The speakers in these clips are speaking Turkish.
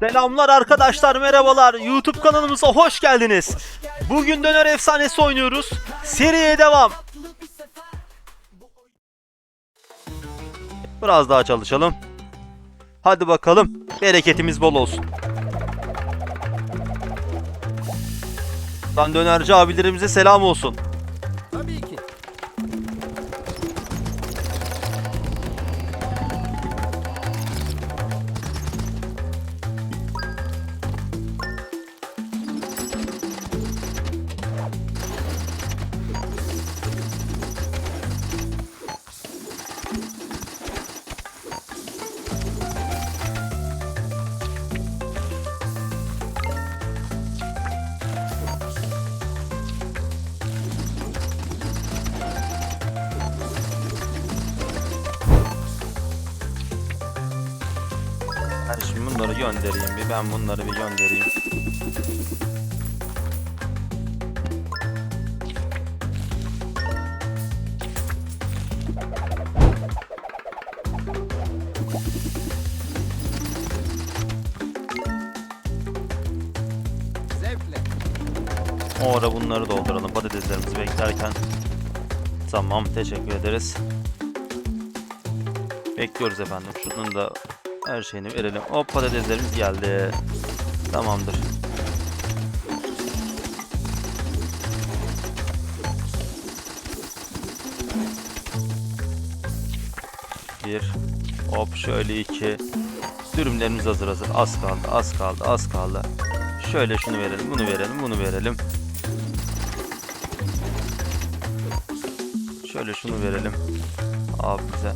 Selamlar arkadaşlar merhabalar YouTube kanalımıza hoş geldiniz. Bugün döner efsanesi oynuyoruz. Seriye devam. Biraz daha çalışalım. Hadi bakalım. Bereketimiz bol olsun. Lan dönerci abilerimize selam olsun. Göndereyim bir. Ben bunları bir göndereyim. O ara bunları dolduralım patateslerimizi beklerken. Tamam teşekkür ederiz. Bekliyoruz efendim. Şunun da her şeyini verelim. Hop patateslerimiz geldi. Tamamdır. Bir. Hop şöyle iki. Dürümlerimiz hazır hazır. Az kaldı, az kaldı, az kaldı. Şöyle şunu verelim, bunu verelim, bunu verelim. Şöyle şunu verelim. Abi bize.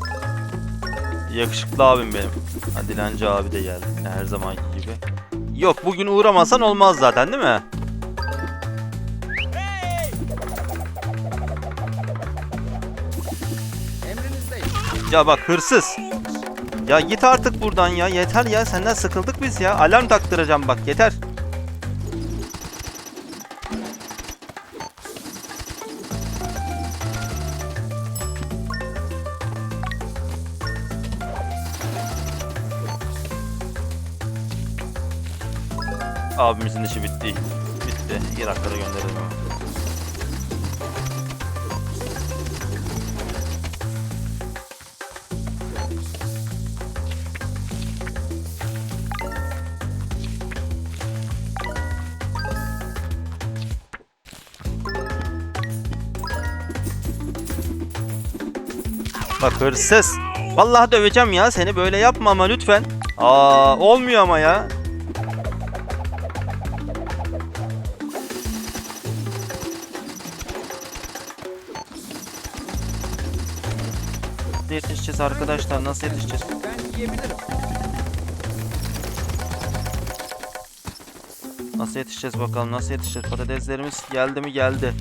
Yakışıklı abim benim. Ha, Dilenci abi de geldi. Her zamanki gibi. Yok bugün uğramasan olmaz zaten değil mi? Ya bak hırsız. Ya git artık buradan ya. Yeter ya. Senden sıkıldık biz ya. Alarm taktıracağım bak. Yeter. Abimizin işi bitti. Bitti. 2 dakikada gönderelim. Bak hırsız. Vallahi döveceğim ya seni böyle yapma ama lütfen. Aa olmuyor ama ya. Yetişeceğiz arkadaşlar? Nasıl yetişeceğiz? Ben yiyebilirim. Nasıl yetişeceğiz bakalım? Nasıl yetişeceğiz? Patateslerimiz geldi mi? Geldi.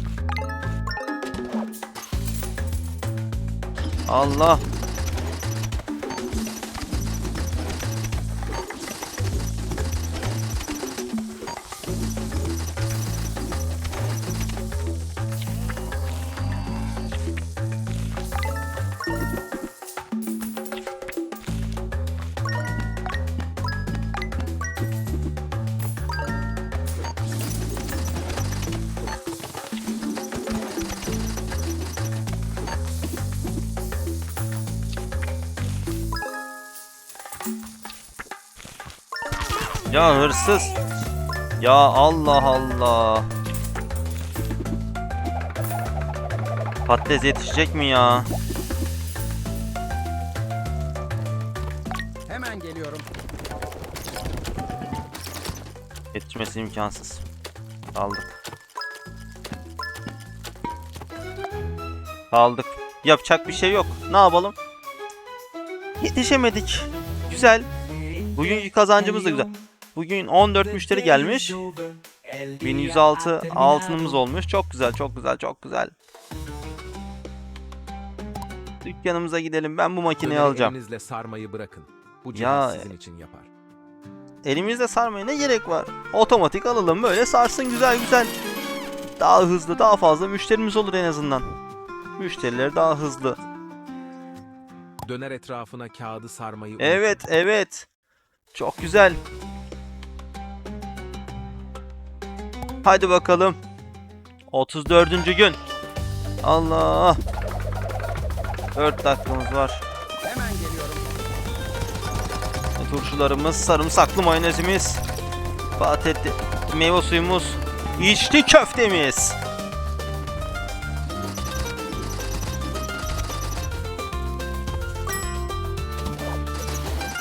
Allah. Ya hırsız. Ya Allah Allah. Patates yetişecek mi ya? Hemen geliyorum. Yetişmesi imkansız. Aldık. Aldık. Yapacak bir şey yok. Ne yapalım? Yetişemedik. Güzel. Bugünkü kazancımız da güzel. Bugün 14 müşteri gelmiş. 1106 altınımız olmuş. Çok güzel, çok güzel, çok güzel. Dükkanımıza gidelim. Ben bu makineyi alacağım. Elinizle sarmayı bırakın. Bu Ya- cihaz sizin için yapar. Elimizde sarmaya ne gerek var? Otomatik alalım böyle sarsın güzel güzel. Daha hızlı, daha fazla müşterimiz olur en azından. Müşteriler daha hızlı. Döner etrafına kağıdı sarmayı Evet, evet. Çok güzel. Hadi bakalım. 34. gün. Allah. 4 dakikamız var. Hemen geliyorum. Turşularımız, sarımsaklı mayonezimiz, patatli meyve suyumuz, içli köftemiz.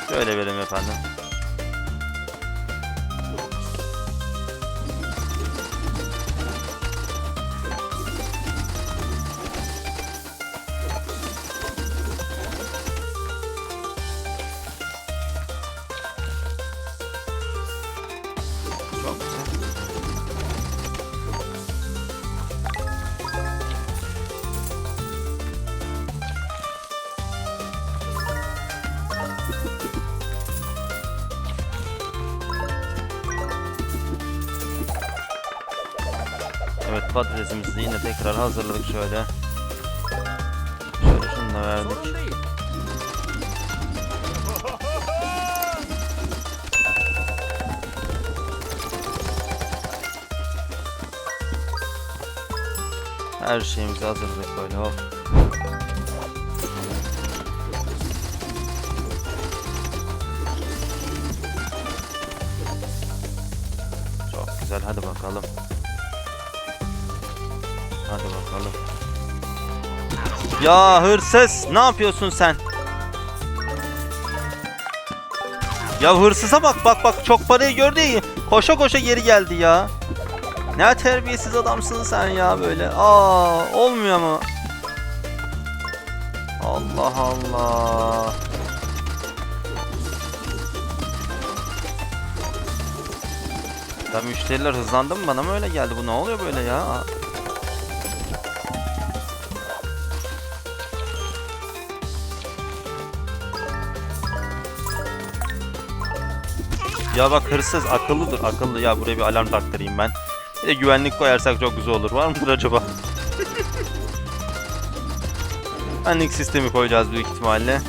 Şöyle verelim efendim. De yine tekrar hazırladık şöyle. Şöyle şunu da verdik. Her şeyimizi hazırladık böyle hop. Çok güzel hadi bakalım. Hadi bakalım. Ya hırsız ne yapıyorsun sen? Ya hırsıza bak bak bak çok parayı gördü ya, koşa koşa geri geldi ya. Ne terbiyesiz adamsın sen ya böyle. Aa olmuyor mu? Allah Allah. Ya müşteriler hızlandı mı bana mı öyle geldi bu ne oluyor böyle ya? Ya bak hırsız akıllıdır akıllı ya buraya bir alarm taktırayım ben. Bir de güvenlik koyarsak çok güzel olur. Var mıdır acaba? güvenlik sistemi koyacağız büyük ihtimalle.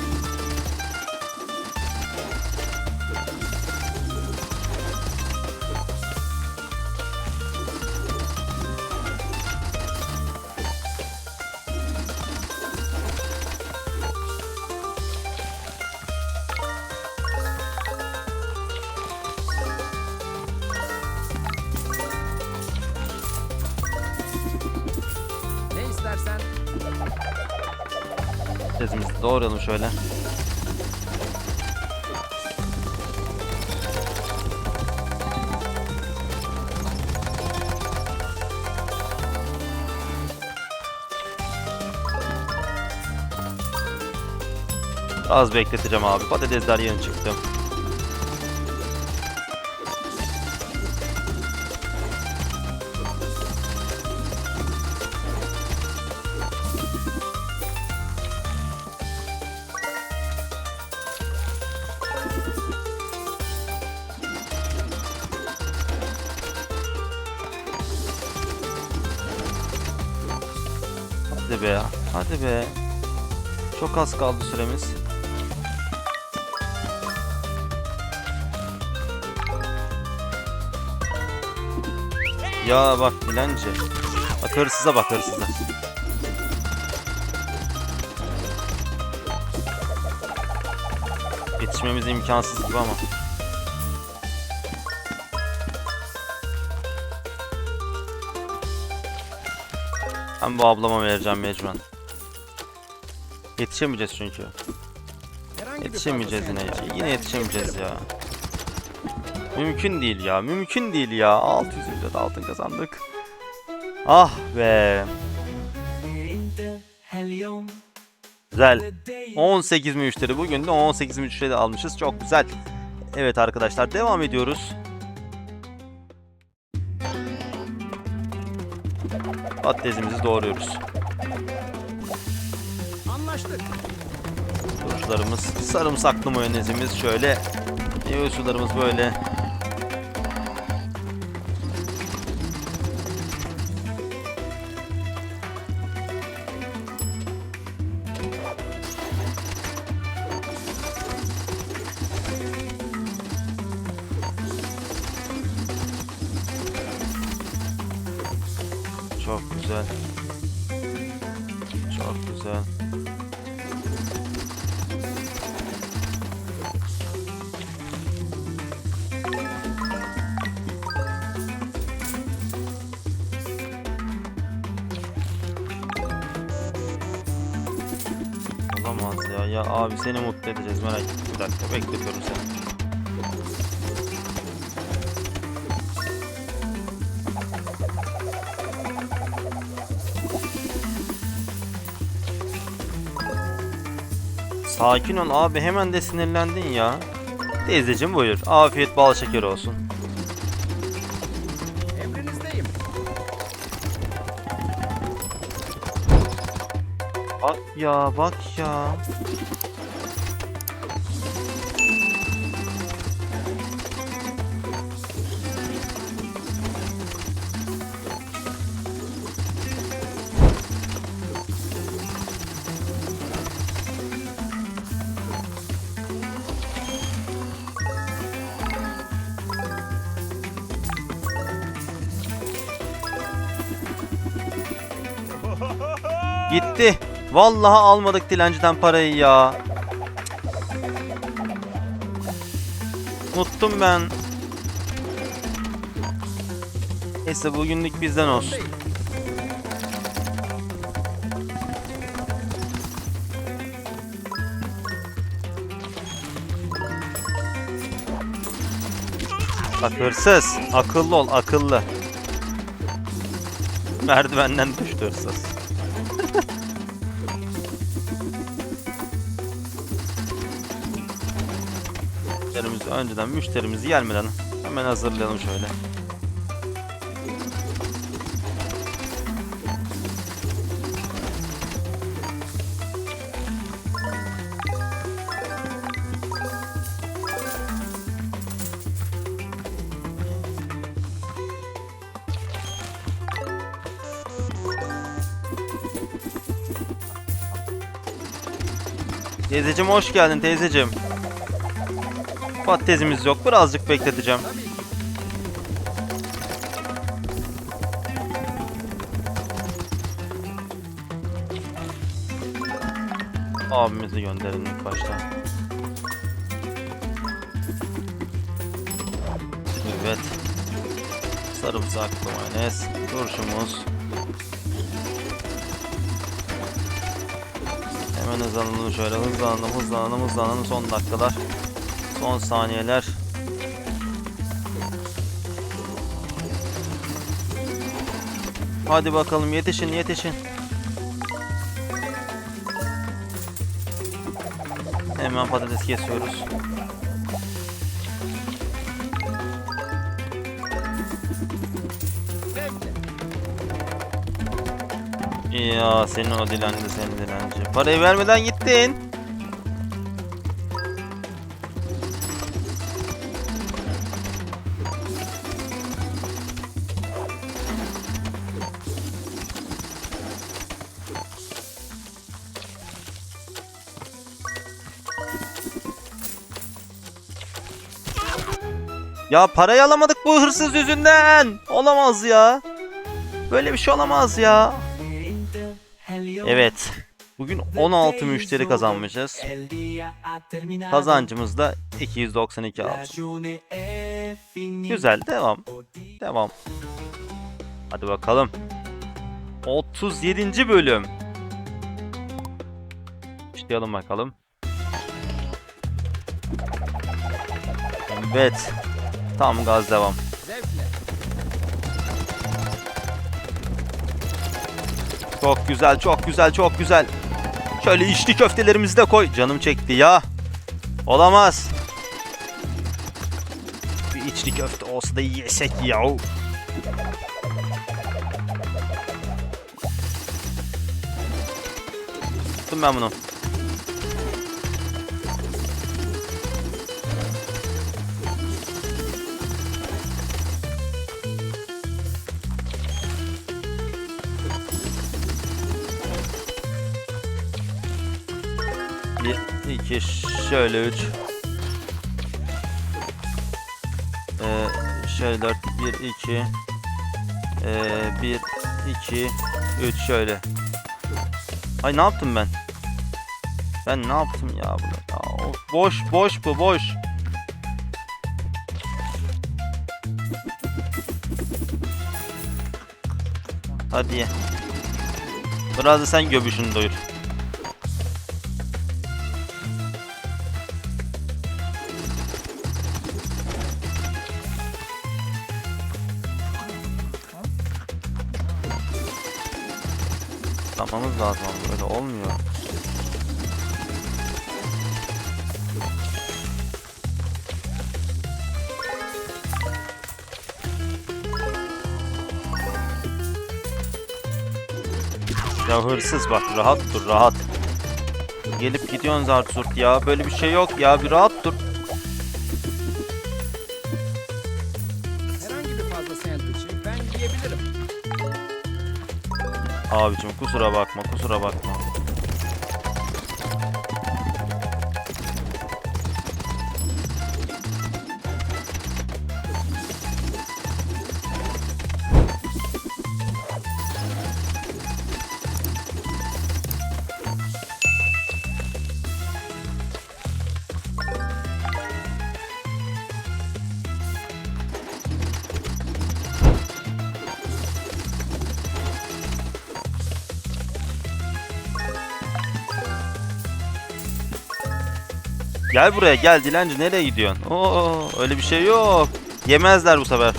Şöyle. Az bekleteceğim abi. Patatesler yeni çıktı. Hadi be. Hadi be. Çok az kaldı süremiz. Ya bak dilenci. Bak hırsıza bak hırsıza. Yetişmemiz imkansız gibi ama. Ben bu ablama vereceğim mecburen. Yetişemeyeceğiz çünkü. Yetişemeyeceğiz yine. Yine yetişemeyeceğiz ya. Mümkün değil ya. Mümkün değil ya. 600 lira da altın kazandık. Ah be. Güzel. 18 müşteri. Bugün de 18 müşteri almışız. Çok güzel. Evet arkadaşlar devam ediyoruz. Patatesimizi doğruyoruz. Anlaştık. Turşularımız, sarımsaklı mayonezimiz şöyle. Meyve sularımız böyle. Güzel. Çok güzel. Olamaz ya. Ya abi seni mutlu edeceğiz merak etme. Bir dakika bekletiyorum seni. Sakin ol abi hemen de sinirlendin ya. Teyzeciğim buyur. Afiyet bal şeker olsun. Emrinizdeyim. Bak ya bak ya. Gitti. Vallahi almadık dilenciden parayı ya. Unuttum ben. Neyse bugünlük bizden olsun. Bak hırsız. Akıllı ol akıllı. Merdivenden düştü hırsız. Müşterimizi önceden müşterimizi gelmeden hemen hazırlayalım şöyle. Teyzeciğim hoş geldin teyzeciğim. Patatesimiz yok. Birazcık bekleteceğim. Abimizi gönderelim ilk başta. Evet. Sarımsaklı mayonez. Turşumuz. Hemen hızlanalım şöyle. Hızlanalım, hızlanalım, hızlanalım. Son dakikalar. Son saniyeler. Hadi bakalım yetişin yetişin. Hemen patates kesiyoruz. Ya senin o dilendi senin dilenci. Parayı vermeden gittin. Ya parayı alamadık bu hırsız yüzünden. Olamaz ya. Böyle bir şey olamaz ya. Evet. Bugün 16 müşteri kazanmışız. Kazancımız da 292 altın. Güzel devam. Devam. Hadi bakalım. 37. bölüm. Başlayalım bakalım. Evet. Tam gaz devam. Çok güzel, çok güzel, çok güzel. Şöyle içli köftelerimizi de koy. Canım çekti ya. Olamaz. Bir içli köfte olsa da yesek ya. Tuttum ben bunu. İki, şöyle üç. Ee, şöyle dört, bir, iki. Ee, bir, 2 3 şöyle. Ay ne yaptım ben? Ben ne yaptım ya bunu? Ya, of, boş boş bu boş. Hadi ye. Biraz da sen göbüşünü doyur. Tamamız lazım ama böyle olmuyor. Ya hırsız bak rahat dur rahat. Gelip gidiyorsun zart zurt ya böyle bir şey yok ya bir rahat dur. Abicim kusura bakma kusura bakma. Gel buraya gel dilenci nereye gidiyorsun? Oo öyle bir şey yok. Yemezler bu sefer.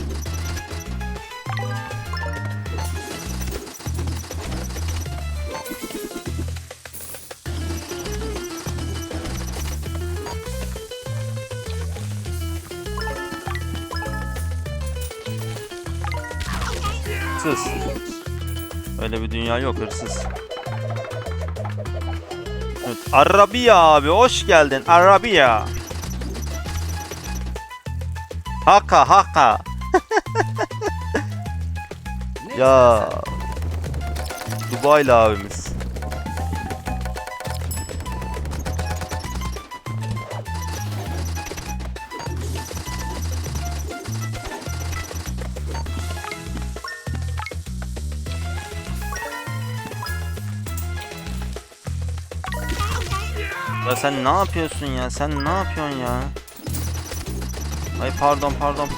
Hırsız. Öyle bir dünya yok hırsız. Arabiya abi hoş geldin Arabiya. Haka haka. Ya. Dubai'li abimiz. Sen ne yapıyorsun ya? Sen ne yapıyorsun ya? Ay pardon pardon.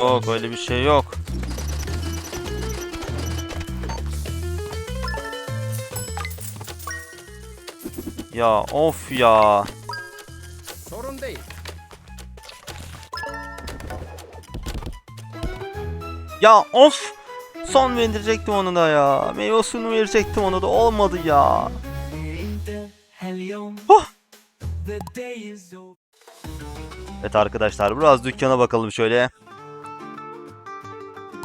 Yok öyle bir şey yok. Ya of ya. Sorun değil. Ya of. Son verecektim onu da ya. Meyve suyunu verecektim onu da olmadı ya. Oh. Evet arkadaşlar biraz dükkana bakalım şöyle.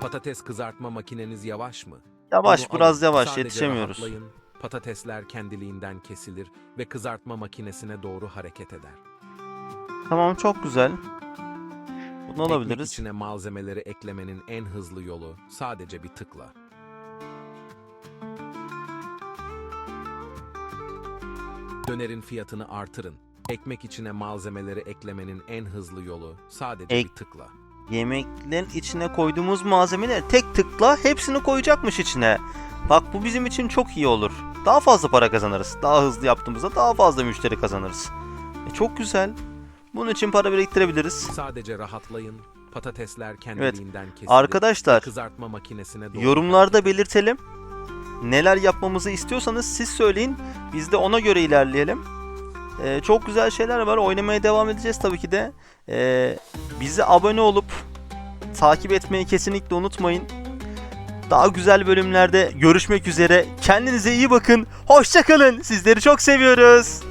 Patates kızartma makineniz yavaş mı? Yavaş Bunu biraz yavaş sadece yetişemiyoruz. rahatlayın. Patatesler kendiliğinden kesilir ve kızartma makinesine doğru hareket eder. Tamam çok güzel. Bunu Ekmek alabiliriz. içine malzemeleri eklemenin en hızlı yolu sadece bir tıkla. Dönerin fiyatını artırın. Ekmek içine malzemeleri eklemenin en hızlı yolu sadece Ek- bir tıkla. Yemeklerin içine koyduğumuz malzemeleri tek tıkla hepsini koyacakmış içine. Bak bu bizim için çok iyi olur. Daha fazla para kazanırız. Daha hızlı yaptığımızda daha fazla müşteri kazanırız. E, çok güzel. Bunun için para biriktirebiliriz. Sadece rahatlayın. Patatesler kendiliğinden kesilir. Arkadaşlar kızartma makinesine doğru yorumlarda belirtelim. Neler yapmamızı istiyorsanız siz söyleyin. Biz de ona göre ilerleyelim. Ee, çok güzel şeyler var. Oynamaya devam edeceğiz tabii ki de. Ee, bize abone olup takip etmeyi kesinlikle unutmayın. Daha güzel bölümlerde görüşmek üzere. Kendinize iyi bakın. Hoşçakalın. Sizleri çok seviyoruz.